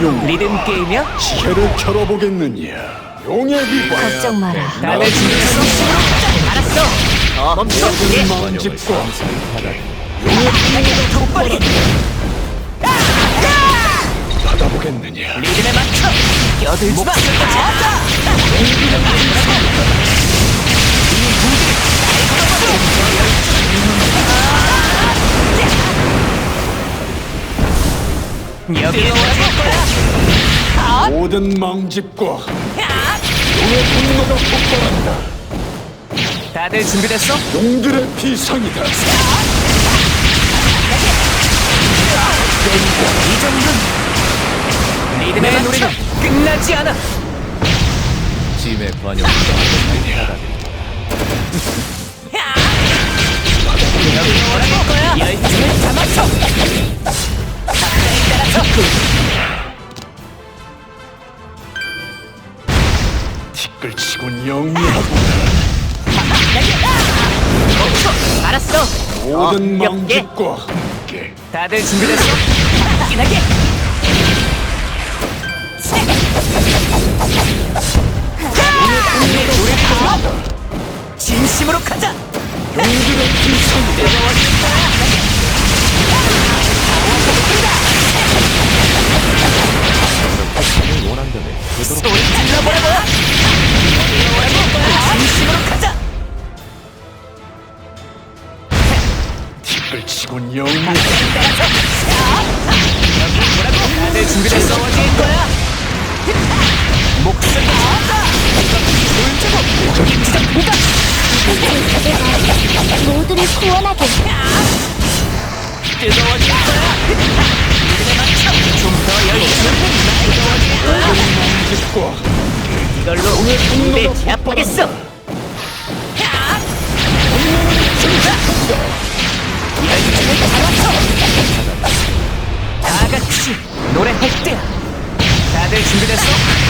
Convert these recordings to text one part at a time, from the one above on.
공룡 리듬 게임이야? 지혜를 겨뤄보겠느냐 용의 비바 걱정 마라. 다들 준비됐어? 알았어. 어, 멈춰. 예. 모든 망집과 받아보겠느냐 리듬에 맞춰. 껴들지 마. 여기 오라고 거야. 모든 망집과 용의 분노가 폭발한다 다들 준비됐어? 용들의 비상이다 이 정도는 리듬의 노래는 끝나지 않아. 짐의 거야. 열정을 담아서. 박자에 따라서. 티끌치곤 영리하고 멈춰. 알았어. 모든 어? 망집과 함께 다들 준비됐어? 확인하게. 진심으로 가자. 비상이다 원한다면 소리 질러버려봐. 진심으로 가자. 다들 준비됐어? 거야? 모두를 구원하게. 뜨거워질 거야. 좀더 열심히. 뜨거워질 거야. 이걸로 내 제압하겠어. 열정을 담아서 다 같이 노래할 때야. 다들 준비됐어?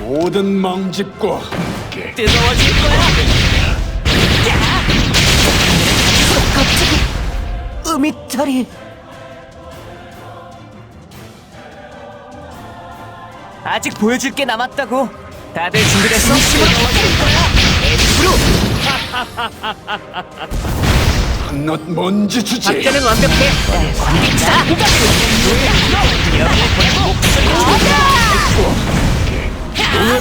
모든 망집과 함께 뜨거워질 거야! 갑자기 음이탈이 아직 보여줄 게 남았다고 다들 준비됐어? 뜨거워질 거야! 한낱 먼지 주제. 박자는 완벽해. 목소리 용의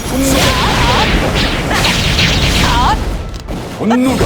분노가. 분노가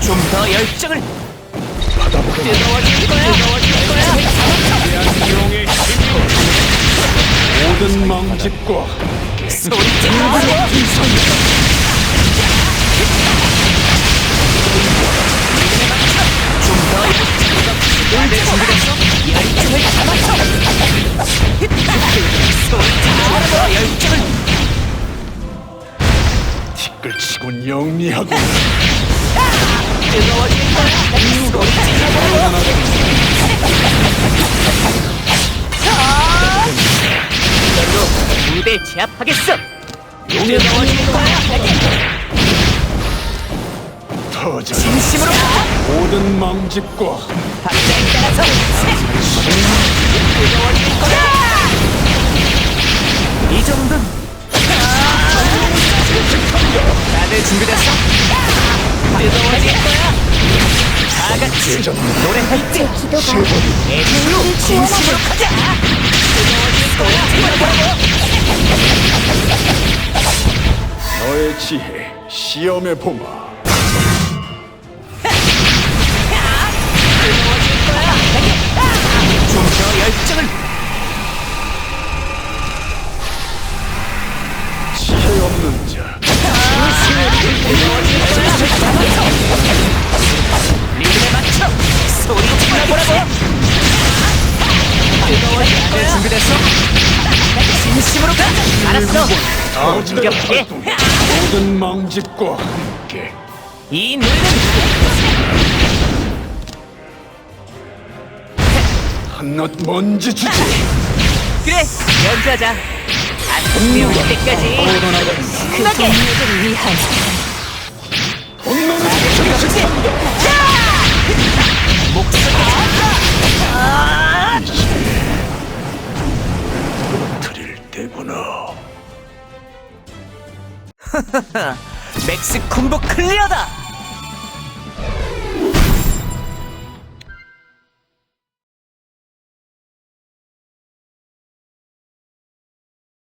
좀더 열정을 받아보겠느냐 뜨거워질 거야 뜨거워질 거야 모든 소리 질러 좀더? 열정을 담아서 소리 질러 열정을 티끌치곤 영리하고 뜨거워질 거야 소리 이걸로 무대 제압하겠어. 뜨거워질 거야 터져 진심으로? 모든 망직과 박자에 따라서 뜨거워질 거야 이 정도는. 다들 준비됐어? 뜨거워질 거야. 다 같이 노래할 때 애들로 진심으로 가자. 뜨거워질 거야. 너의 지혜 시험해 보마 소리 질러보라고? 다들 준비됐어? 진심으로 가? 알았어. 공격해. 모든 망직과 함께. 이 노래는 한낱 먼지 주지. 그래 연주하자. 안미 올 때까지. 그 동료들을 위한 본능을 그렇지 드릴 때구나. 맥스 콤보 클리어다